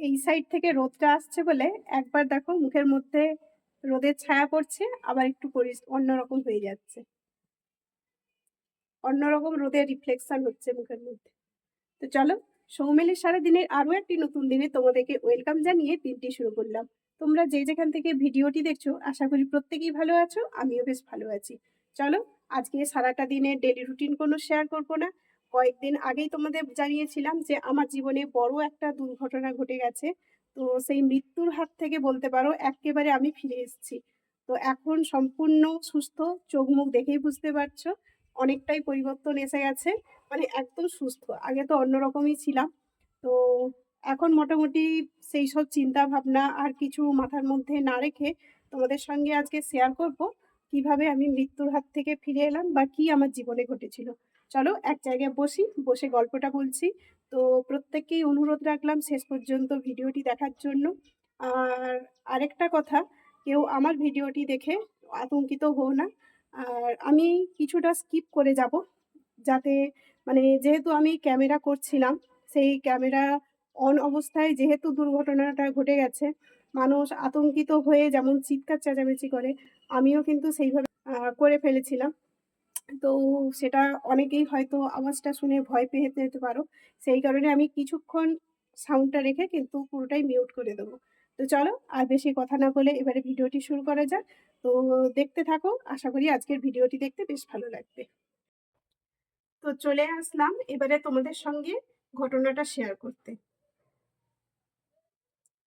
এই সাইড থেকে রোদটা আসছে বলে একবার দেখো মুখের মধ্যে রোদের ছায়া পড়ছে, আবার একটু অন্যরকম হয়ে যাচ্ছে। অন্যরকম রোদের রিফ্লেকশন হচ্ছে মুখের মধ্যে। তো চলো, সৌমিলের সারাদিনের আরও একটি নতুন দিনে তোমাদেরকে ওয়েলকাম জানিয়ে দিনটি শুরু করলাম। তোমরা যে যেখান থেকে ভিডিওটি দেখছ, আশা করি প্রত্যেকেই ভালো আছো, আমিও বেশ ভালো আছি। চলো, আজকে সারাটা দিনের ডেলি রুটিন কোনো শেয়ার করব না। কয়েকদিন আগেই তোমাদের জানিয়েছিলাম যে আমার জীবনে বড় একটা দুর্ঘটনা ঘটে গেছে। তো সেই মৃত্যুর হাত থেকে বলতে পারো, একেবারে আমি ফিরে এসেছি। তো এখন সম্পূর্ণ সুস্থ চোখ মুখ দেখেই বুঝতে পারছ, অনেকটাই পরিবর্তন এসে গেছে। মানে একদম সুস্থ, আগে তো অন্যরকমই ছিলাম। তো এখন মোটামুটি সেই সব চিন্তা ভাবনা আর কিছু মাথার মধ্যে না রেখে তোমাদের সঙ্গে আজকে শেয়ার করব, কীভাবে আমি মৃত্যুর হাত থেকে ফিরে এলাম বা কি আমার জীবনে ঘটেছিল। চলো এক জায়গায় বসি, বসে গল্পটা বলছি। তো প্রত্যেককেই অনুরোধ রাখলাম শেষ পর্যন্ত ভিডিওটি দেখার জন্য। আর আরেকটা কথা, কেউ আমার ভিডিওটি দেখে আতঙ্কিত হও না। আর আমি কিছুটা স্কিপ করে যাব, যাতে মানে যেহেতু আমি ক্যামেরা করছিলাম, সেই ক্যামেরা অন অবস্থায় যেহেতু দুর্ঘটনাটা ঘটে গেছে, মানুষ আতঙ্কিত হয়ে যেমন চিৎকার চেঁচামেচি করে, আমিও কিন্তু সেইভাবে করে ফেলেছিলাম। তো সেটা অনেকেই হয়তো আওয়াজটা শুনে ভয় পেয়ে যেতে পারো। সেই কারণে আমি কিছুক্ষণ সাউন্ডটা রেখে কিন্তু পুরোটাই মিউট করে দেবো। তো চলো আর বেশি কথা না বলে এবারে ভিডিওটি শুরু করা যাক। তো দেখতে থাকো, আশা করি আজকের ভিডিওটি দেখতে বেশ ভালো লাগবে। তো চলে আসলাম এবারে তোমাদের সঙ্গে ঘটনাটা শেয়ার করতে।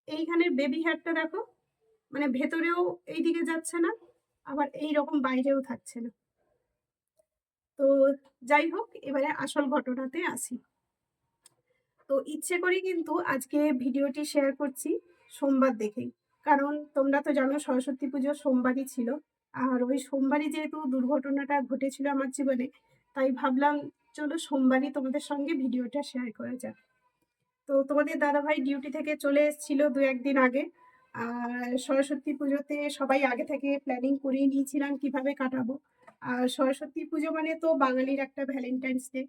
এইখানের বেবি হেয়ারটা দেখো মানে ভেতরেও এইদিকে যাচ্ছে না, আবার এই রকম বাইরেও থাকছে না। তো যাই হোক, এবারে আসল ঘটনাতে আসি। তো ইচ্ছে করেই কিন্তু আজকে ভিডিওটি শেয়ার করছি সোমবার দেখেই। কারণ তোমরা তো জানো সরস্বতী পুজো সোমবারই ছিল। আর ওই সোমবারই যেহেতু দুর্ঘটনাটা ঘটেছিল আমার জীবনে, তাই ভাবলাম চলো সোমবারই তোমাদের সঙ্গে ভিডিওটা শেয়ার করা যাক। তো তোমাদের দাদাভাই ডিউটি থেকে চলে এসেছিল দু একদিন আগে। আর সরস্বতী পুজোতে সবাই আগে থেকে প্ল্যানিং করিয়ে নিয়েছিলাম কীভাবে কাটাবো। সরস্বতী পুজো মানে তো বাঙালির একটা ভ্যালেন্টাইন্স ডে।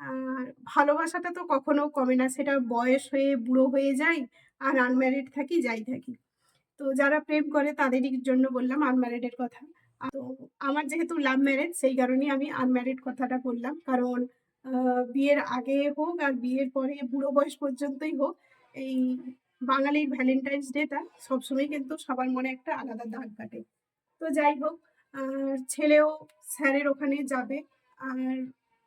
আর ভালোবাসাটা তো কখনো কমে না, সেটা বয়স হয়ে, বুড়ো হয়ে যায়, আর আনম্যারিড থাকি, যাই থাকি। তো যারা প্রেম করে, তাদেরই জন্য বললাম আনম্যারিডের কথা। তো আমার যেহেতু লাভ ম্যারেজ সেই কারণেই আমি আনম্যারিড কথাটা বললাম। কারণ বিয়ের আগে হোক, আর বিয়ের পরে বুড়ো বয়স পর্যন্তই হোক, এই বাঙালির ভ্যালেন্টাইন্স ডেটা সবসময় কিন্তু সবার মনে একটা আলাদা দাগ কাটে। তো যাই হোক আর ছেলেও স্যারের ওখানে যাবে। আর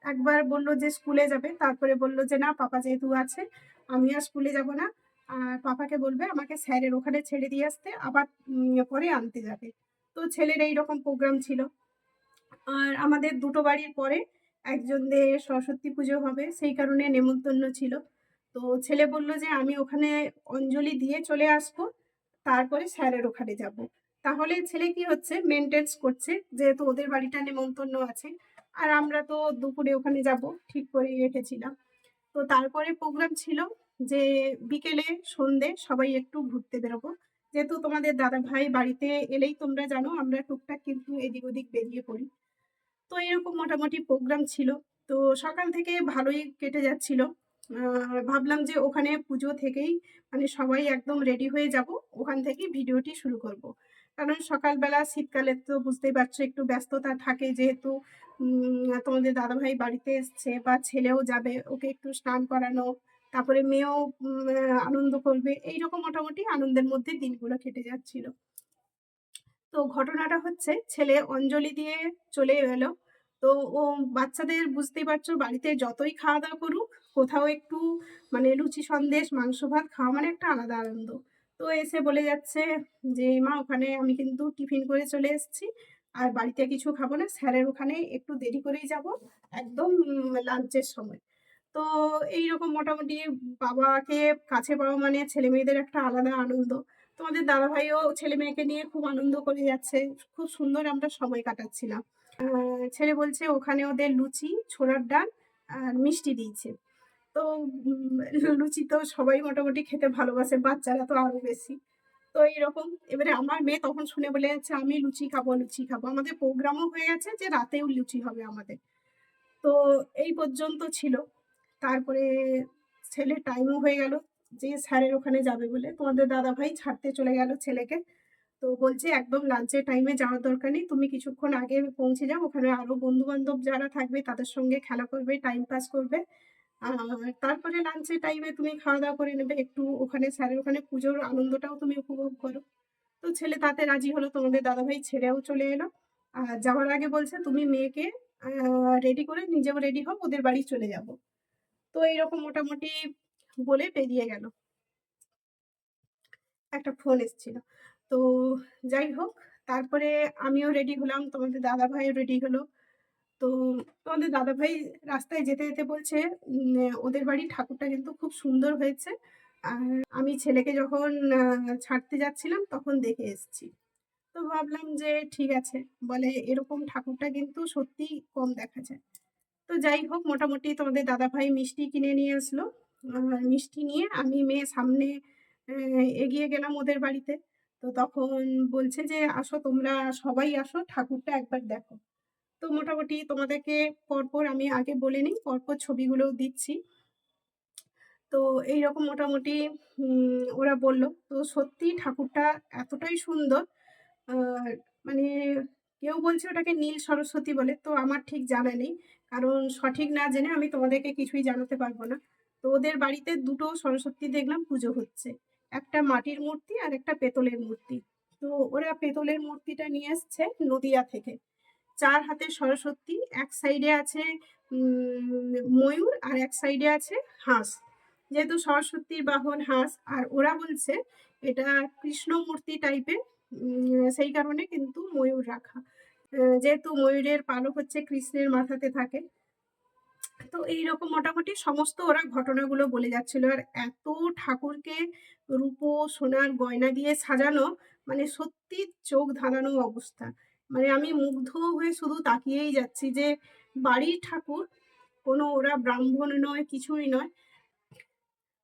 একবার বলল যে স্কুলে যাবে, তারপরে বলল যে না, পাপা যেহেতু আছে, আমি আর স্কুলে যাব না। আর পাপাকে বলবে আমাকে স্যারের ওখানে ছেড়ে দিয়ে আসতে, আবার পরে আনতে যাবে। তো ছেলের এই রকম প্রোগ্রাম ছিল। আর আমাদের দুটো বাড়ির পরে একজনদের সরস্বতী পুজো হবে, সেই কারণে নেমন্তন্ন ছিল। তো ছেলে বলল যে আমি ওখানে অঞ্জলি দিয়ে চলে আসব, তারপরে স্যারের ওখানে যাব। তাহলে ছেলে কি হচ্ছে? মেনটেন্স করছে, যেহেতু ওদের বাড়িটা নেমন্তন্ন আছে। আর আমরা তো দুপুরে ওখানে যাব, ঠিক করে রেখেছিলাম। তো তারপরে প্রোগ্রাম ছিল যে বিকেলে, সন্ধে সবাই একটু ঘুরতে বেরোবো। যেহেতু তোমাদের দাদা ভাই বাড়িতে এলেই তোমরা জানো, আমরা টুকটাক কিন্তু এদিক ওদিক বেরিয়ে পড়ি। তো এরকম মোটামুটি প্রোগ্রাম ছিল। তো সকাল থেকে ভালোই কেটে যাচ্ছিল। ভাবলাম যে ওখানে পুজো থেকেই মানে সবাই একদম রেডি হয়ে যাব। ওখান থেকেই ভিডিওটি শুরু করব। কারণ সকালবেলা শীতকালে তো বুঝতেই পারছ একটু ব্যস্ততা থাকে যেহেতু তোমাদের দাদাভাই বাড়িতে এসছে বা ছেলেও যাবে, ওকে একটু স্নান করানো, তারপরে মেয়েও আনন্দ করবে, এইরকম মোটামুটি আনন্দের মধ্যে দিনগুলো কেটে যাচ্ছিল। তো ঘটনাটা হচ্ছে ছেলে অঞ্জলি দিয়ে চলে এলো, তো ও বাচ্চাদের বুঝতেই পারছ বাড়িতে যতই খাওয়া দাওয়া করুক, কোথাও একটু মানে লুচি সন্দেশ, মাংস ভাত খাওয়া মানে একটা আলাদা আনন্দ। তো এসে বলে যাচ্ছে যে, মা, ওখানে আমি কিন্তু টিফিন করে চলে এসেছি। আর বাড়িতে কিছু খাব না। স্যারের ওখানে একটু দেরি করেই যাব। একদম লাঞ্চের সময়। তো এইরকম মোটামুটি বাবাকে কাছে পাওয়া মানে ছেলে মেয়েদের একটা আলাদা আনন্দ। তোমাদের দাদাভাইও ছেলে মেয়েকে নিয়ে খুব আনন্দ করে যাচ্ছে। খুব সুন্দর আমরা সময় কাটাচ্ছিলাম। ছেলে বলছে, ওখানে ওদের লুচি, ছোলার ডাল আর মিষ্টি দিয়েছে। তো লুচি তো সবাই মোটামুটি খেতে ভালোবাসে, বাচ্চারা তো আরও বেশি। তো এইরকম, এবারে আমার মেয়ে তখন শুনে বলে যাচ্ছে, আমি লুচি খাব লুচি খাব। আমাদের প্রোগ্রামও হয়ে গেছে যে রাতেও লুচি হবে আমাদের। তো এই পর্যন্ত ছিল। তারপরে ছেলের টাইমও হয়ে গেল, যে স্যারের ওখানে যাবে বলে। তোমাদের দাদাভাই ছাড়তে চলে গেল ছেলেকে। তো বলছে, একদম লাঞ্চের টাইমে যাওয়ার দরকার নেই। তুমি কিছুক্ষণ আগে পৌঁছে যাও। ওখানে আরও বন্ধু বান্ধব যারা থাকবে, তাদের সঙ্গে খেলা করবে টাইম পাস করবে। তারপরে লাঞ্চের টাইমে তুমি খাওয়া দাওয়া করে নেবে, একটু ওখানে স্যারের ওখানে পুজোর আনন্দটাও তুমি উপভোগ করো। তো ছেলে তাতে রাজি হলো, তোমাদের দাদাভাই ছেড়েও চলে এলো। আর যাওয়ার আগে বলছে, তুমি মেয়েকে রেডি করে নিজেও রেডি হও, ওদের বাড়ি চলে যাব। তো এইরকম মোটামুটি বলে বেরিয়ে গেল। একটা ফোন এসেছিল। তো যাই হোক, তারপরে আমিও রেডি হলাম, তোমাদের দাদা ভাইও রেডি হলো। তো তোমাদের দাদা ভাই রাস্তায় যেতে যেতে বলছে ওদের বাড়ির ঠাকুরটা কিন্তু খুব সুন্দর হয়েছে। আর আমি ছেলেকে যখন ছাড়তে যাচ্ছিলাম তখন দেখে এসেছি। তো ভাবলাম যে ঠিক আছে, বলে এরকম ঠাকুরটা কিন্তু সত্যি কম দেখা যায়। তো যাই হোক, মোটামুটি তোমাদের দাদা ভাই মিষ্টি কিনে নিয়ে আসলো। মিষ্টি নিয়ে আমি মেয়ে সামনে এগিয়ে গেলাম ওদের বাড়িতে। তো তখন বলছে যে, আসো তোমরা সবাই আসো, ঠাকুরটা একবার দেখো। তো মোটামুটি তোমাদেরকে পরপর আমি আগে বলে নিই, পরপর ছবিগুলো দিচ্ছি। তো এইরকম মোটামুটি ওরা বলল, তো সত্যি ঠাকুরটা এতটাই সুন্দর মানে কেউ বলছে ওটাকে নীল সরস্বতী বলে, তো আমার ঠিক জানা নেই। কারণ সঠিক না জেনে আমি তোমাদেরকে কিছুই জানাতে পারব না। তো ওদের বাড়িতে দুটো সরস্বতী দেখলাম, পুজো হচ্ছে। একটা মাটির মূর্তি আর একটা পেতলের মূর্তি। তো ওরা পেতলের মূর্তিটা নিয়ে এসছে নদিয়া থেকে। চার হাতে সরস্বতী, এক সাইডে আছে ময়ূর আর এক সাইডে আছে হাঁস। যেহেতু সরস্বতীর বাহন হাঁস, আর ওরা বলছে এটা কৃষ্ণ মূর্তি টাইপের সেই কারণে কিন্তু ময়ূর রাখা। যেহেতু ময়ূরের পালক হচ্ছে কৃষ্ণের মাথাতে থাকে। তো এইরকম মোটামুটি সমস্ত ওরা ঘটনাগুলো বলে যাচ্ছিল। আর এত ঠাকুরকে রূপো সোনার গয়না দিয়ে সাজানো মানে সত্যি চোখ ধাঁধানো অবস্থা। মানে আমি মুগ্ধ হয়ে শুধু তাকিয়েই যাচ্ছি যে বাড়ির ঠাকুর কোনো ওরা ব্রাহ্মণ নয়, কিছুই নয়।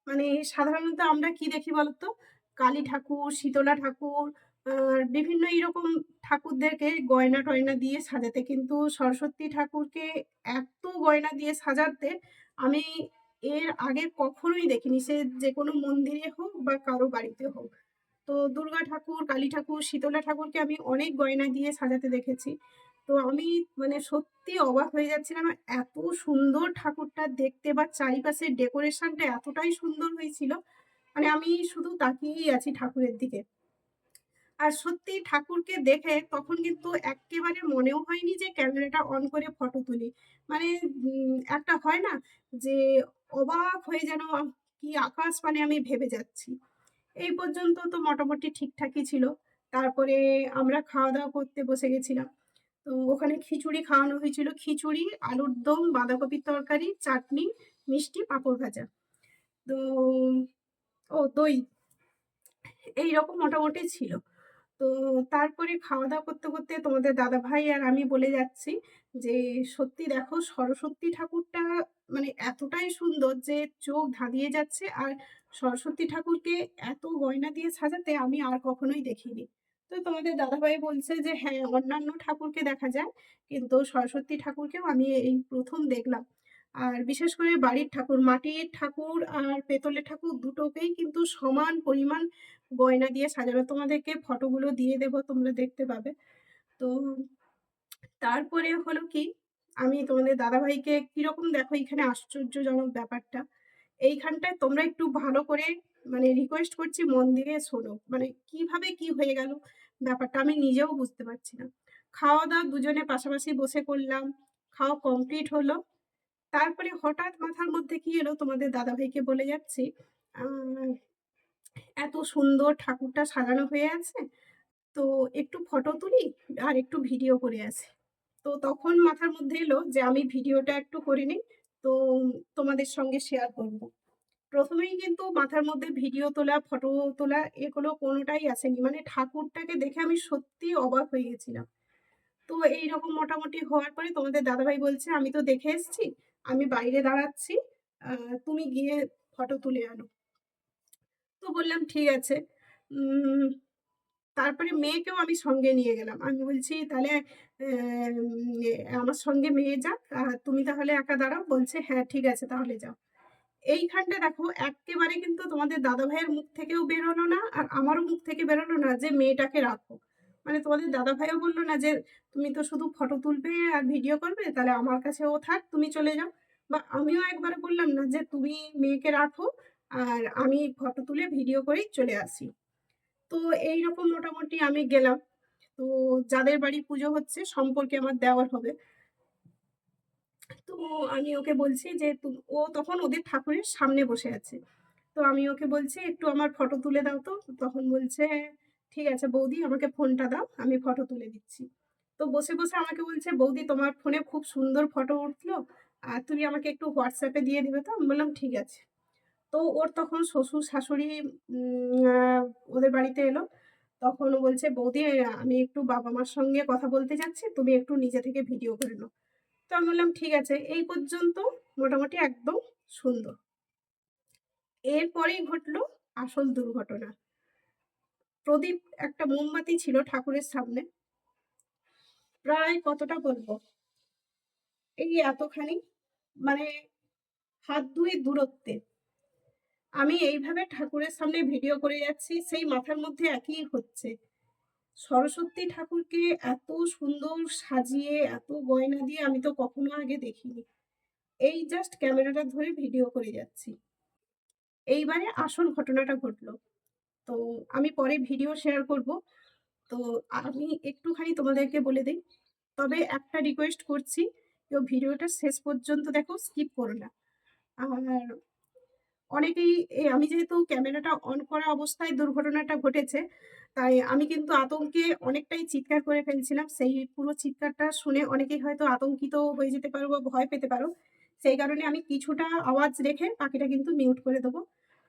মানে সাধারণত আমরা কি দেখি বলতো? কালী ঠাকুর, শীতলা ঠাকুর, আর বিভিন্ন এইরকম ঠাকুরদেরকে গয়না টয়না দিয়ে সাজাতে। কিন্তু সরস্বতী ঠাকুরকে এত গয়না দিয়ে সাজাতে আমি এর আগে কখনোই দেখিনি। সে যে কোনো মন্দিরে হোক বা কারও বাড়িতে হোক। তো দুর্গা ঠাকুর, কালী ঠাকুর, শীতলা ঠাকুরকে আমি অনেক গয়না দিয়ে সাজাতে দেখেছি। তো আমি মানে সত্যি অবাক হয়ে যাচ্ছিলাম এত সুন্দর ঠাকুরটা দেখতে বা চারিপাশের ডেকোরেশনটা এতটাই সুন্দর হয়েছিল। মানে আমি শুধু তাকিয়েই আছি ঠাকুরের দিকে। আর সত্যি ঠাকুরকে দেখে তখন কিন্তু একেবারে মনেও হয়নি যে ক্যামেরাটা অন করে ফটো তুলি। মানে একটা হয় না যে অবাক হয়ে যেন কি আকাশ মানে আমি ভেবে যাচ্ছি। এই পর্যন্ত তো মোটামুটি ঠিকঠাকই ছিল। তারপরে আমরা খাওয়া দাওয়া করতে বসে গেছিলাম। তো ওখানে খিচুড়ি খাওয়ানো হয়েছিল। খিচুড়ি, আলুর দম, বাঁধাকপির তরকারি, চাটনি, মিষ্টি, পাঁপড় ভাজা। তো, ও দই এই রকম মোটামুটি ছিল। তো তারপরে খাওয়া দাওয়া করতে করতে তোমাদের দাদা ভাই আর আমি বলে যাচ্ছি যে, সত্যি দেখো, সরস্বতী ঠাকুরটা মানে এতটাই সুন্দর যে চোখ ধাঁধিয়ে যাচ্ছে আর সরস্বতী ঠাকুরকে এত গয়না দিয়ে সাজাতে আমি আর কখনোই দেখিনি। তো তোমাদের দাদাভাই বলছে যে হ্যাঁ অন্যান্য ঠাকুরকে দেখা যায়, কিন্তু সরস্বতী ঠাকুরকেও আমি এই প্রথম দেখলাম। আর বিশেষ করে বাড়ির ঠাকুর, মাটির ঠাকুর আর পেতলের ঠাকুর দুটোকেই কিন্তু সমান পরিমাণ গয়না দিয়ে সাজানো তোমাদেরকে ফটোগুলো দিয়ে দেবো, তোমরা দেখতে পাবে। তো তারপরে হলো কি, আমি তোমাদের দাদাভাইকে কীরকম দেখো, এখানে আশ্চর্যজনক ব্যাপারটা। এইখানটায় তোমরা একটু ভালো করে মানে রিকোয়েস্ট করছি মন দিয়ে শোনো। মানে কীভাবে কি হয়ে গেল ব্যাপারটা আমি নিজেও বুঝতে পারছি না। খাওয়া দাওয়া দুজনে পাশাপাশি বসে করলাম, খাওয়া কমপ্লিট হলো। তারপরে হঠাৎ মাথার মধ্যে কি এলো তোমাদের দাদাভাইকে বলে যাচ্ছি এত সুন্দর ঠাকুরটা সাজানো হয়ে আছে, তো একটু ফটো তুলি আর একটু ভিডিও করে আসি। তো তখন মাথার মধ্যে এলো যে আমি ভিডিওটা একটু করে নিই। তো তোমাদের সঙ্গে শেয়ার করব। প্রথমেই কিন্তু মাথার মধ্যে ভিডিও তোলা ফটো তোলা, এগুলো কোনোটাই আসেনি। মানে ঠাকুরটাকে দেখে আমি সত্যি অবাক হয়ে গেছিলাম। তো এইরকম মোটামুটি হওয়ার পরে তোমাদের দাদাভাই বলছে, আমি তো দেখে এসছি, আমি বাইরে দাঁড়াচ্ছি তুমি গিয়ে ফটো তুলে আনো। তো বললাম, ঠিক আছে। তারপরে মেয়েকেও আমি সঙ্গে নিয়ে গেলাম। আমি বলছি, তাহলে আমার সঙ্গে মেয়ে যাক, আর তুমি তাহলে একা দাঁড়াও। বলছে হ্যাঁ ঠিক আছে, তাহলে যাও। এইখানটা দেখো এক্কেবারে কিন্তু তোমাদের দাদা ভাইয়ের মুখ থেকেও বেরোলো না, আর আমারও মুখ থেকে বেরোলো না যে মেয়েটাকে রাখো। মানে তোমাদের দাদা ভাইও বলল না যে, তুমি তো শুধু ফটো তুলবে আর ভিডিও করবে, তাহলে আমার কাছে ও থাক, তুমি চলে যাও। বা আমিও একবার বললাম না যে, তুমি মেয়েকে রাখো, আর আমি ফটো তুলে ভিডিও করেই চলে আসি। তো এইরকম মোটামুটি আমি গেলাম। তো যাদের বাড়ি পুজো হচ্ছে, সম্পর্কে আমার দেওয়ার হবে। তো আমি ওকে বলছি যে ও তখন ওদের ঠাকুরের সামনে বসে আছে। তো আমি ওকে বলছি, একটু আমার ফটো তুলে দাও তো। তখন বলছে ঠিক আছে বৌদি, আমাকে ফোনটা দাও, আমি ফটো তুলে দিচ্ছি। তো বসে বসে আমাকে বলছে, বৌদি, তোমার ফোনে খুব সুন্দর ফটো উঠল, আর তুমি আমাকে একটু হোয়াটসঅ্যাপে দিয়ে দিবে তো? আমি বললাম, ঠিক আছে। তো ওর তখন শ্বশুর শাশুড়ি ওদের বাড়িতে এলো। তখন ও বলছে, বৌদি, আমি একটু বাবা মার সঙ্গে কথা বলতে যাচ্ছি, তুমি একটু নিজে থেকে ভিডিও করে নাও। তো আমি বললাম, ঠিক আছে। এই পর্যন্ত মোটামুটি একদম সুন্দর। এরপরেই ঘটলো আসল দুর্ঘটনা। প্রদীপ একটা মোমবাতি ছিল ঠাকুরের সামনে। প্রায় কতটা বলব? এই এতখানি মানে হাত দুই দূরত্বে। আমি এইভাবে ঠাকুরের সামনে ভিডিও করে যাচ্ছি, সেই মাথার মধ্যে একই হচ্ছে। সরস্বতী ঠাকুরকে এত সুন্দর সাজিয়ে, এত গয়না দিয়ে আমি তো কখনো আগে দেখিনি। এই জাস্ট ক্যামেরাটা ধরে ভিডিও করে যাচ্ছি। এইবারে আসল ঘটনাটা ঘটলো। তো আমি পরে ভিডিও শেয়ার করব। তো আমি একটুখানি তোমাদেরকে বলে দিই, তবে একটা রিকোয়েস্ট করছি, কেউ ভিডিওটা শেষ পর্যন্ত দেখো স্কিপ করো না। আর অনেকেই আমি যেহেতু ক্যামেরাটা অন করা অবস্থায় দুর্ঘটনাটা ঘটেছে, তাই আমি কিন্তু আতঙ্কে অনেকটাই চিৎকার করে ফেলছিলাম। সেই পুরো চিৎকারটা শুনে অনেকেই হয়তো আতঙ্কিত হয়ে যেতে পারো বা ভয় পেতে পারো। সেই কারণে আমি কিছুটা আওয়াজ রেখে পাখিটা কিন্তু মিউট করে দেবো।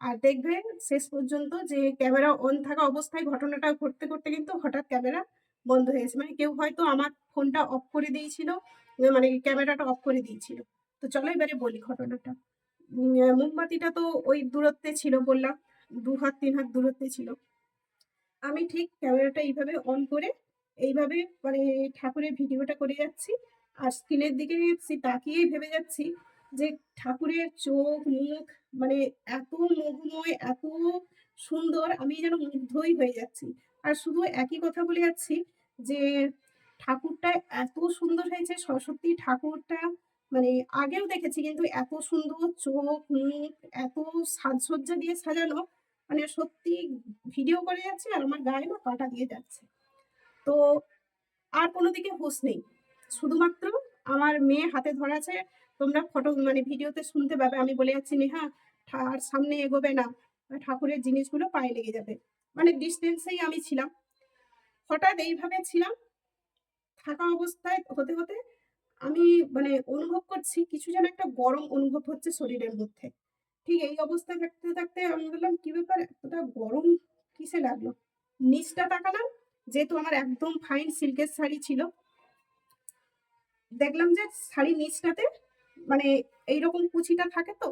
আর দেখবে শেষ পর্যন্ত যে ক্যামেরা অন থাকা অবস্থায় ঘটনাটা ঘটতে করতে কিন্তু হঠাৎ ক্যামেরা বন্ধ হয়ে গেছে। মানে কেউ হয়তো আমার ফোনটা অফ করে দিয়েছিল মানে ক্যামেরাটা অফ করে দিয়েছিল। তো চলো এবারে বলি ঘটনাটা। মোমবাতিটা তো ওই দূরত্বে ছিল বললাম, দু হাত, তিন হাত দূরত্বে ছিল। আমি ঠিক ক্যামেরাটা এইভাবে অন করে এইভাবে মানে ঠাকুরের ভিডিওটা করে যাচ্ছি। আর স্ক্রিনের দিকে তাকিয়েই ভেবে যাচ্ছি যে ঠাকুরের চোখ, মুখ মানে এত মোহময় এত সুন্দর, আমি যেন মুগ্ধই হয়ে যাচ্ছি। আর শুধু একই কথা বলে যাচ্ছি যে ঠাকুরটা এত সুন্দর হয়েছে, সরস্বতী ঠাকুরটা মানে আগেও দেখেছি কিন্তু এত সুন্দর চোখ, মুখ, এত সাজসজ্জা দিয়ে সাজানো। মানে সত্যি ভিডিও করে যাচ্ছে আর আমার গায়ে না কাটা দিয়ে যাচ্ছে। তো আর কোনো দিকে হুঁশ নেই। শুধুমাত্র আমার মেয়ে হাতে ধরা আছে, তোমরা ফটো মানে ভিডিওতে শুনতে পাবে। আমি বলে যাচ্ছি, নেহা আর সামনে এগোবে না। ঠাকুরের জিনিসগুলো পায়ে লেগে যাবে। মানে ডিস্টেন্সেই আমি ছিলাম। হঠাৎ এইভাবে ছিলাম। থাকা অবস্থায় হতে হতে আমি মানে অনুভব করছি কিছু যেন একটা গরম অনুভব হচ্ছে শরীরের মধ্যে। ঠিক এই অবস্থায় থাকতে থাকতে আমি বললাম, কি ব্যাপার? এতটা গরম কিসে লাগল? নিচটা তাকালাম, যেহেতু আমার একদম ফাইন সিল্কের শাড়ি ছিল। দেখলাম যে শাড়ির নিচটাতে মানে এইরকম কুচিটা থাকে তো,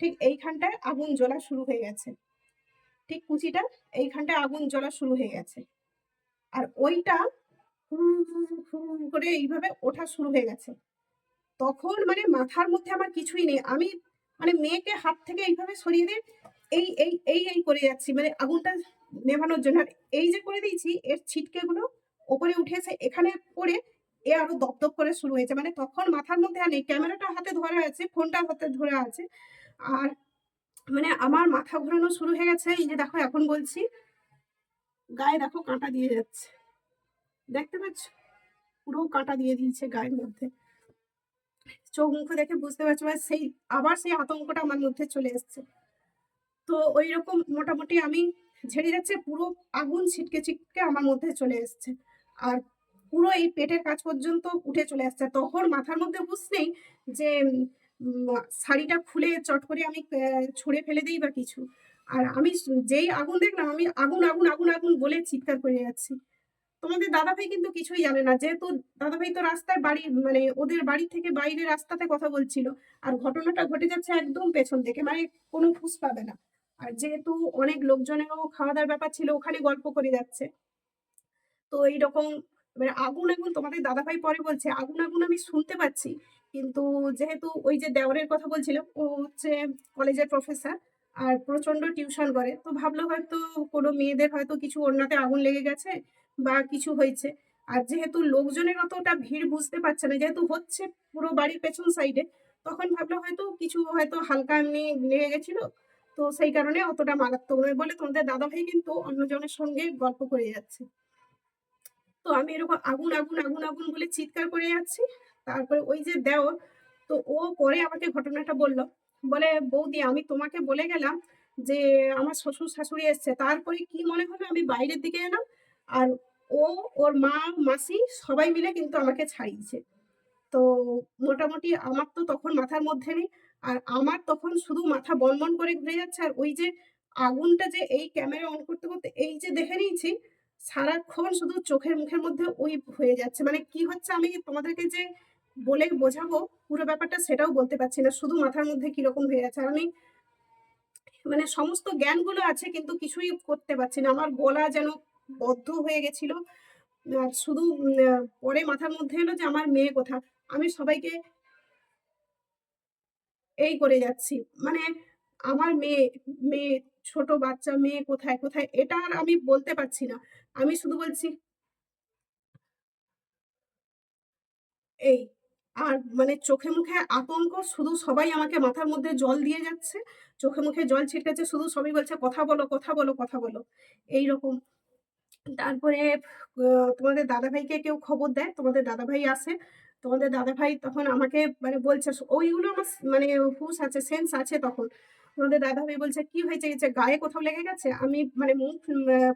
ঠিক এইখানটায় আগুন জ্বলা শুরু হয়ে গেছে। ঠিক কুচিটা এইখানটায় আগুন জ্বলা শুরু হয়ে গেছে। আর ওইটা করে এইভাবে ওঠা শুরু হয়ে গেছে। তখন মানে মাথার মধ্যে আমার কিছুই নেই। আমি মানে মেয়েকে হাত থেকে এইভাবে সরিয়ে দিয়ে এই এই এই এই করে যাচ্ছি। মানে আগুনটা নেভানোর জন্য। আর এই যে করে দিয়েছি, এর ছিটকেগুলো ওপরে উঠেছে। এখানে পড়ে এ আরও দপদপ করে শুরু হয়েছে। মানে তখন মাথার মধ্যে আর নেই। ক্যামেরাটা হাতে ধরা আছে, ফোনটা হাতে ধরে আছে। আর মানে আমার মাথা ঘোরানো শুরু হয়ে গেছে। এই যে দেখো, এখন বলছি, গায়ে দেখো কাঁটা দিয়ে যাচ্ছে। দেখতে পাচ্ছ? পুরো কাঁটা দিয়ে দিয়েছে গায়ের মধ্যে। চোখ মুখ দেখে বুঝতে পারছ সেই, আবার সেই আতঙ্কটা আমার মধ্যে চলে এসছে। তো ওই রকম মোটামুটি আমি ঝেড়ে যাচ্ছে, পুরো আগুন ছিটকে ছিটকে আমার মধ্যে চলে এসছে। আর পুরো এই পেটের কাজ পর্যন্ত উঠে চলে আসছে তখন মাথার মধ্যে বুঝ নেই যে শাড়িটা খুলে চট করে আমি ছুঁড়ে ফেলে দিই বা কিছু। আর আমি যেই আগুন দেখলাম, আমি আগুন আগুন আগুন আগুন বলে চিৎকার করে যাচ্ছি। তোমাদের দাদাভাই কিন্তু কিছুই জানে না। যেহেতু দাদাভাই তো রাস্তায় বাড়ি মানে ওদের বাড়ি থেকে বাইরে রাস্তাতে কথা বলছিল। আর ঘটনাটা ঘটে যাচ্ছে একদম পেছন থেকে মানে কোনো ফুস পাবে না। আর যেহেতু অনেক লোকজনেরও খাওয়া দাওয়ার ব্যাপার ছিল ওখানে গল্প করে যাচ্ছে। তো এইরকম মানে আগুন, আগুন তোমাদের দাদাভাই পরে বলছে, আগুন, আগুন আমি শুনতে পাচ্ছি। কিন্তু যেহেতু ওই যে দেওরের কথা বলছিলাম, ও হচ্ছে কলেজের প্রফেসর আর প্রচণ্ড টিউশন করে। তো ভাবলো হয়তো কোনো মেয়েদের হয়তো কিছু ওড়নাতে আগুন লেগে গেছে বা কিছু হয়েছে। আর যেহেতু লোকজনের অতটা ভিড় বুঝতে পারছে না, যেহেতু হচ্ছে পুরো বাড়ির পেছন সাইডে, তখন ভাবলো হয়তো কিছু হয়তো হালকা এমনি লেগে গেছিল। তো সেই কারণে অতটা মারাত্মক নয় বলে তোমাদের দাদাভাই কিন্তু অন্যজনের সঙ্গে গল্প করে যাচ্ছে। তো আমি এরকম আগুন, আগুন, আগুন, আগুন বলে চিৎকার করে যাচ্ছি। তারপরে ওই যে দেওর, তো ও পরে আমাকে ঘটনাটা বলল। বলে, "বৌদি আমি তোমাকে বলে গেলাম যে আমার শ্বশুর-শাশুড়ি এসছে। তারপরে কি মনে হলো আমি বাইরের দিকে এলাম। আর ও, ওর মা, মাসি সবাই মিলে কিন্তু আমাকে ছাড়িয়েছে।" তো মোটামুটি আমার তো তখন মাথার মধ্যে নেই। আর আমার তখন শুধু মাথা বনবন করে ঘুরে যাচ্ছে। আর ওই যে আগুনটা যে এই ক্যামেরা অন করতে, করতে এই যে দেখে নিয়েছি, সারাক্ষণ শুধু চোখের মুখের মধ্যে ওই হয়ে যাচ্ছে। মানে কি হচ্ছে আমি তোমাদেরকে যে বলে বোঝাবো পুরো ব্যাপারটা সেটাও বলতে পারছি না। শুধু মাথার মধ্যে কীরকম হয়ে। আর আমি মানে সমস্ত জ্ঞানগুলো আছে কিন্তু কিছুই করতে পারছি না। আমার গলা যেন বদ্ধ হয়ে গেছিল। আর শুধু পরে মাথার মধ্যে এলো যে আমার মেয়ে কোথায়? আমি সবাইকে এই করে যাচ্ছি। মানে আমার মেয়ে, মেয়ে, ছোট বাচ্চা মেয়ে কোথায়, কোথায়? এটা আর আমি বলতে পারছি না। আমি শুধু বলছি এই। আর মানে চোখে মুখে আতঙ্ক শুধু সবাই আমাকে মাথার মধ্যে জল দিয়ে যাচ্ছে। চোখে মুখে জল ছিটকাচ্ছে শুধু সবাই বলছে, "কথা বলো, কথা বলো, কথা বলো।" এইরকম। তারপরে তোমাদের দাদাভাইকে কেউ খবর দেয়। তোমাদের দাদাভাই আসে। তোমাদের দাদাভাই তখন আমাকে মানে বলছে ওইগুলো আমার মানে হুঁশ আছে, সেন্স আছে তখন। তোমাদের দাদাভাই বলছে, "কি হয়েছে গেছে? গায়ে কোথাও লেগে গেছে?" আমি মানে মুখ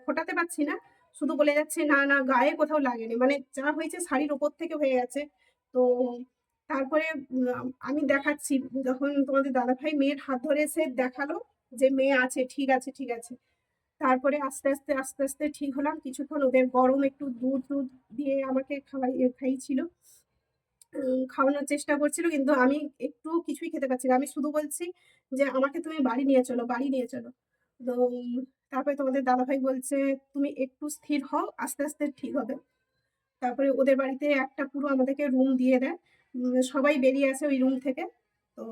ফোটাতে পারছি না। শুধু বলে যাচ্ছে "না, না গায়ে কোথাও লাগেনি।" মানে যা হয়েছে শাড়ির উপর থেকে হয়ে গেছে। তো তারপরে আমি দেখাচ্ছি যখন তোমাদের দাদাভাই মেয়ের হাত ধরে এসে দেখাল যে, "মেয়ে আছে, ঠিক আছে, ঠিক আছে।" তারপরে আস্তে, আস্তে, আস্তে, আস্তে ঠিক হলাম। কিছুক্ষণ ওদের গরম একটু দুধ-টুধ দিয়ে আমাকে খাওয়াই খাইয়েছিল। খাওয়ানোর চেষ্টা করছিল কিন্তু আমি একটু কিছুই খেতে পারছি না। আমি শুধু বলছি যে, "আমাকে তুমি বাড়ি নিয়ে চলো, বাড়ি নিয়ে চলো।" তো তারপরে তোমাদের দাদাভাই বলছে, "তুমি একটু স্থির হও, আস্তে, আস্তে ঠিক হবে।" তারপরে ওদের বাড়িতে একটা পুরো আমাদেরকে রুম দিয়ে দেয়। সবাই বেরিয়ে আসে ওই রুম থেকে। তো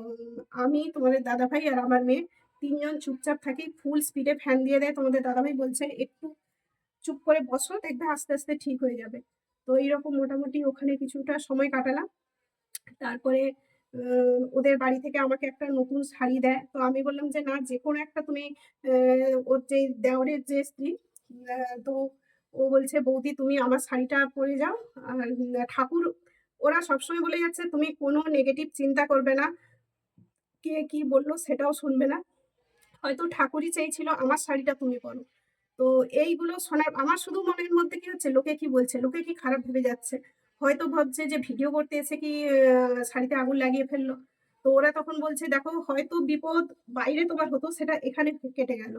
আমি, তোমাদের দাদাভাই আর আমার মেয়ে তিনজন চুপচাপ থাকি। ফুল স্পিডে ফ্যান দিয়ে দেয়। তোমাদের দাদাভাই বলছে, "একটু চুপ করে বসো, দেখবে আস্তে, আস্তে ঠিক হয়ে যাবে।" তো এইরকম মোটামুটি ওখানে কিছুটা সময় কাটালাম। তারপরে ওদের বাড়ি থেকে আমাকে একটা নতুন শাড়ি দেয়। তো আমি বললাম যে, "না যে কোনো একটা তুমি" ওর যে দেওরের যে স্ত্রী তো ও বলছে, "বৌদি তুমি আমার শাড়িটা পরে যাও। আর ঠাকুর" ওরা সবসময় বলে যাচ্ছে, "তুমি কোনো নেগেটিভ চিন্তা করবে না। কে কি বলল সেটাও শুনবে না। হয়তো ঠাকুরই চেয়েছিল আমার শাড়িটা তুমি পরো।" তো এইগুলো শোনার আমার শুধু মনের মধ্যে কি হচ্ছে, লোকে কি বলছে? লোকে কি খারাপ ভেবে যাচ্ছে? হয়তো ভাবছে যে ভিডিও করতে এসে কি শাড়িতে আগুন লাগিয়ে ফেলল। তো ওরা তখন বলছে, "দেখো হয়তো বিপদ বাইরে তোমার হতো সেটা এখানে কেটে গেল।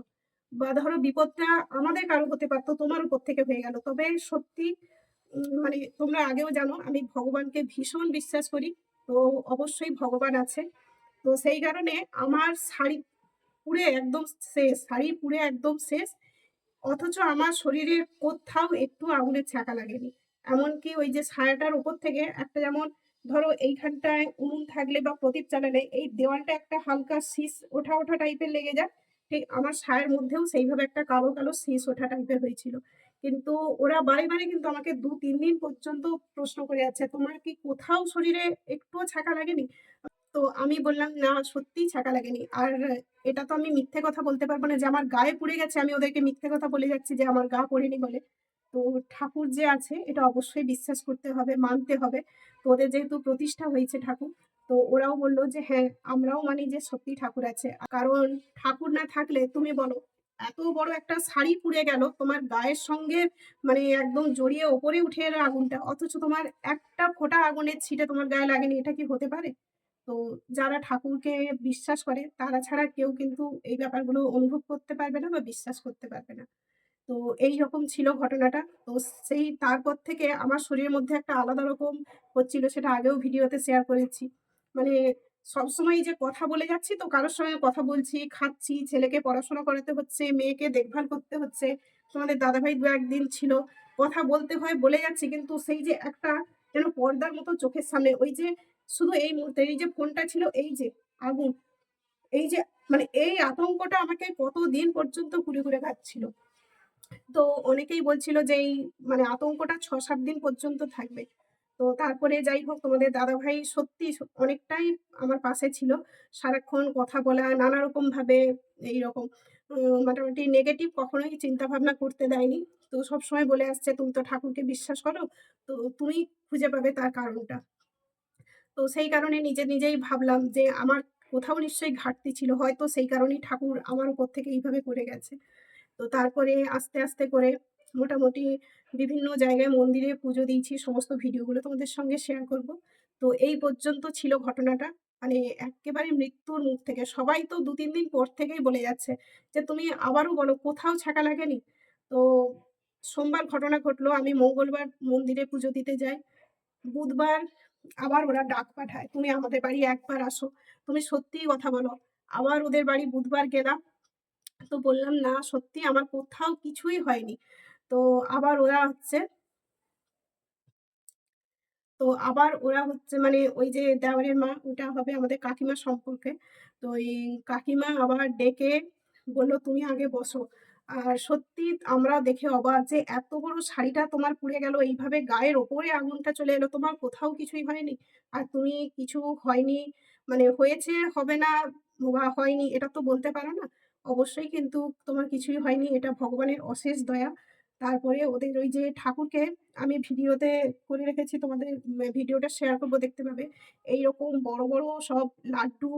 বা ধরো বিপদটা আমাদের কারও হতে পারতো তোমার উপর থেকে হয়ে গেল। তবে সত্যি মানে তোমরা আগেও জানো আমি ভগবানকে ভীষণ বিশ্বাস করি। তো অবশ্যই ভগবান আছে। তো সেই কারণে আমার শাড়ি পুড়ে একদম শেষ। শাড়ি পুড়ে একদম শেষ। অথচ আমার শরীরের কোথাও একটু আগুনের ছ্যাঁকা লাগেনি। এমনকি ওই যে সায়াটার উপর থেকে একটা যেমন ধরো এইখানটায় উনুন থাকলে বা প্রদীপ চালালে এই দেওয়ালটা একটা হালকা শিস ওঠা, ওঠা টাইপের লেগে যায়। ঠিক আমার সায়ের মধ্যেও সেইভাবে একটা কালো, কালো শিস ওঠা টাইপের হয়েছিল। কিন্তু ওরা বারে, বারে কিন্তু আমাকে ২-৩ দিন পর্যন্ত প্রশ্ন করে যাচ্ছে, "তোমার কি কোথাও শরীরে একটুও ছ্যাঁকা লাগেনি?" তো আমি বললাম, "না সত্যিই ছ্যাঁকা লাগেনি।" আর এটা তো আমি মিথ্যে কথা বলতে পারব না যে আমার গায়ে পুড়ে গেছে আমি ওদেরকে মিথ্যে কথা বলে যাচ্ছি যে আমার গা পোড়েনি বলে। তো ঠাকুর যে আছে এটা অবশ্যই বিশ্বাস করতে হবে, মানতে হবে। তো ওদের যেহেতু প্রতিষ্ঠা হয়েছে ঠাকুর, তো ওরাও বলল যে, "হ্যাঁ, আমরাও মানি যে সত্যি ঠাকুর আছে।" কারণ ঠাকুর না থাকলে তুমি বলো এত বড় একটা শাড়ি পুড়ে গেল তোমার গায়ের সঙ্গে মানে একদম জড়িয়ে ওপরে উঠে এলো আগুনটা। অথচ তোমার একটা ফোঁটা আগুনের ছিটে তোমার গায়ে লাগেনি। এটা কি হতে পারে? তো যারা ঠাকুরকে বিশ্বাস করে তারা ছাড়া কেউ কিন্তু এই ব্যাপারগুলো অনুভব করতে পারবে না বা বিশ্বাস করতে পারবে না। তো এই রকম ছিল ঘটনাটা। তো সেই তারপর থেকে আমার শরীরের মধ্যে একটা আলাদা রকম হচ্ছিল সেটা আগেও ভিডিওতে শেয়ার করেছি। মানে সবসময় যে কথা বলে যাচ্ছি তো কারোর সঙ্গে কথা বলছি, খাচ্ছি, ছেলেকে পড়াশোনা করাতে হচ্ছে, মেয়েকে দেখভাল করতে হচ্ছে। তোমাদের দাদাভাই দু একদিন ছিল কথা বলতে হয় বলে যাচ্ছি কিন্তু সেই যে একটা যেন পর্দার মতো চোখের সামনে ওই যে শুধু এই মুহূর্তে এই যে ফোনটা ছিল এই যে আগুন এই যে মানে এই আতঙ্কটা আমাকে কতদিন পর্যন্ত ঘুরে ঘুরে খাচ্ছিল তো অনেকেই বলছিল যে এই মানে আতঙ্কটা ছ সাত দিন পর্যন্ত থাকবে তো তারপরে যাই হোক তোমাদের দাদাভাই সত্যি অনেকটাই আমার পাশে ছিল। সারাক্ষণ কথা বলা নানা রকম ভাবে এইরকম মোটামুটি নেগেটিভ কখনোই চিন্তা ভাবনা করতে দেয়নি। তো সবসময় বলে আসছে, তুমি তো ঠাকুরকে বিশ্বাস করো, তো তুমি খুঁজে পাবে তার কারণটা। তো সেই কারণে নিজে নিজেই ভাবলাম যে, আমার কোথাও নিশ্চয়ই ঘাটতি ছিল, হয়তো সেই কারণেই ঠাকুর আমার উপর থেকে এইভাবে করে গেছে। তো তারপরে আস্তে আস্তে করে মোটামুটি বিভিন্ন জায়গায় মন্দিরে পুজো দিয়েছি, সমস্ত ভিডিওগুলো তোমাদের সঙ্গে শেয়ার করব। তো এই পর্যন্ত ছিল ঘটনাটা। মানে একেবারে মৃত্যুর মুখ থেকে, সবাই তো দু, তিন দিন পর থেকেই বলে যাচ্ছে যে, তুমি আবারও বলো, কোথাও ছাকা লাগেনি? তো সোমবার ঘটনা ঘটলো, আমি মঙ্গলবার মন্দিরে পুজো দিতে যাই। বুধবার আবার ওরা ডাক পাঠায়, তুমি আমাদের বাড়ি একবার আসো, তুমি সত্যিই কথা বলো। আবার ওদের বাড়ি বুধবার গেলাম, তো বললাম, না, সত্যি আমার কোথাও কিছুই হয়নি। তো আবার ওরা হচ্ছে তো আবার ওরা হচ্ছে মানে ওই যে দেওয়ারের মা, ওটা হবে আমাদের কাকিমার সম্পর্কে। তো এই কাকিমা আবার ডেকে বলল, তুমি আগে বসো। আর সত্যি আমরা দেখে অবাক যে এত বড় শাড়িটা তোমার পুড়ে গেল, এইভাবে গায়ের ওপরে আগুনটা চলে এলো, তোমার কোথাও কিছুই হয়নি? আর তুমি কিছু হয়নি? মানে হয়েছে, হবে না বা হয়নি, এটা তো বলতে পারো না। অবশ্যই কিন্তু তোমার কিছুই হয়নি, এটা ভগবানের অশেষ দয়া। তারপরে ওদের ওই যে ঠাকুরকে আমি ভিডিওতে করে রেখেছি, তোমাদের ভিডিওটা শেয়ার করব, দেখতে পাবে। এইরকম বড় বড় সব লাড্ডু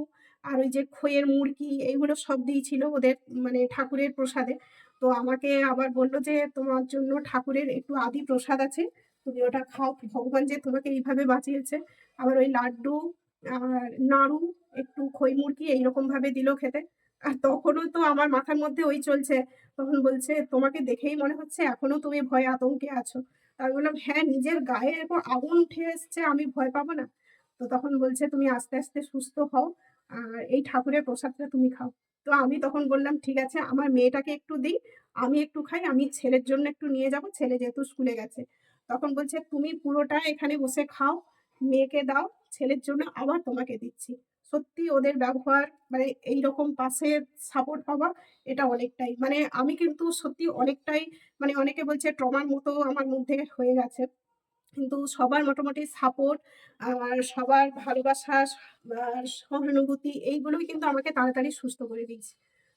আর ওই যে খইয়ের মুড়কি এইগুলো সব দিয়েছিল ওদের মানে ঠাকুরের প্রসাদে। তো আমাকে আবার বলল যে, তোমার জন্য ঠাকুরের একটু আদি প্রসাদ আছে, তুমি ওটা খাও। ভগবান যে তোমাকে এইভাবে বাঁচিয়েছে। আবার ওই লাড্ডু আর নাড়ু, একটু খই মুড়কি এইরকম ভাবে দিল খেতে। আর তখনও তো আমার মাথার মধ্যে ওই চলছে। তখন বলছে, তোমাকে দেখেই মনে হচ্ছে এখনও তুমি ভয়ে আতঙ্কে আছো। আমি বললাম হ্যাঁ নিজের গায়ে এরপর আগুন উঠে এসছে, আমি ভয় পাবো না। তো তখন বলছে, তুমি আস্তে আস্তে সুস্থ হও, আর এই ঠাকুরের প্রসাদটা তুমি খাও। তো আমি তখন বললাম, ঠিক আছে, আমার মেয়েটাকে একটু দিই, আমি একটু খাই, আমি ছেলের জন্য একটু নিয়ে যাব, ছেলে যেহেতু স্কুলে গেছে। তখন বলছে, তুমি পুরোটা এখানে বসে খাও, মেয়েকে দাও, ছেলের জন্য আবার তোমাকে দিচ্ছি। সত্যি ওদের ব্যবহার মানে এইরকম পাশে সাপোর্ট পাওয়া এটা অনেকটাই। মানে আমি কিন্তু সত্যি অনেকটাই মানে অনেকে বলছে ট্রমার মতো আমার মধ্যে হয়ে গেছে। কিন্তু সবার মোটামুটি সাপোর্ট আর সবার ভালোবাসা সহানুভূতি এইগুলোই কিন্তু আমাকে তাড়াতাড়ি সুস্থ করে দিয়েছে।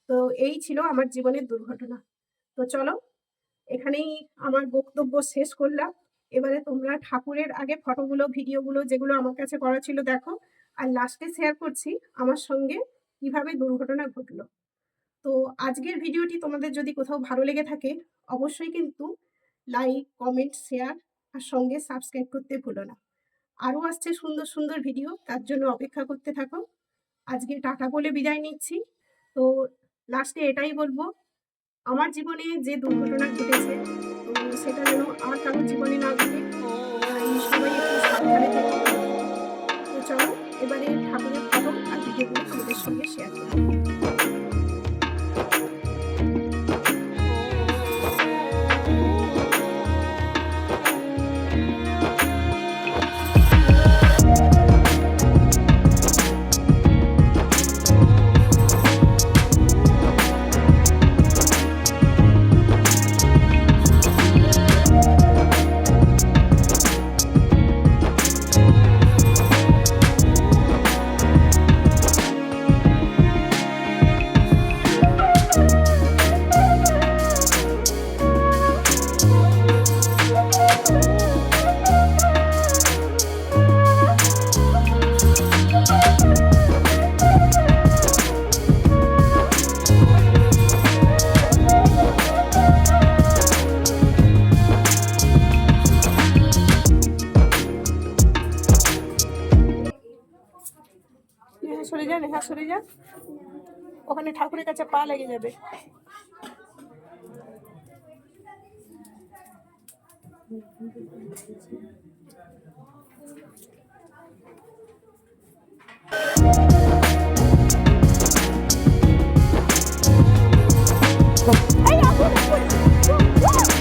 তো এই ছিল আমার জীবনের দুর্ঘটনা। তো চলো, এখানেই আমার বক্তব্য শেষ করলাম। এবারে তোমরা ঠাকুরের আগে ফটোগুলো ভিডিওগুলো যেগুলো আমার কাছে করা ছিল দেখো। আর লাস্টে শেয়ার করছি আমার সঙ্গে কীভাবে দুর্ঘটনা ঘটলো। তো আজকের ভিডিওটি তোমাদের যদি কোথাও ভালো লেগে থাকে, অবশ্যই কিন্তু লাইক কমেন্ট শেয়ার আর সঙ্গে সাবস্ক্রাইব করতে ভুলো না। আরও আসছে সুন্দর সুন্দর ভিডিও তার জন্য অপেক্ষা করতে থাকো। আজকে টাটা বলে বিদায় নিচ্ছি। তো লাস্টে এটাই বলব, আমার জীবনে যে দুর্ঘটনা ঘটেছে সেটা যেন আর কারোর জীবনে না ঘটে। সবাই একটু সাবধানে এবারে ঠাকুরের ফটো আর ভিডিওগুলো তোমাদের সঙ্গে শেয়ার করব। सर जान हाँ सर जान ओखने ठाकुर पा लेगे जाए Hey,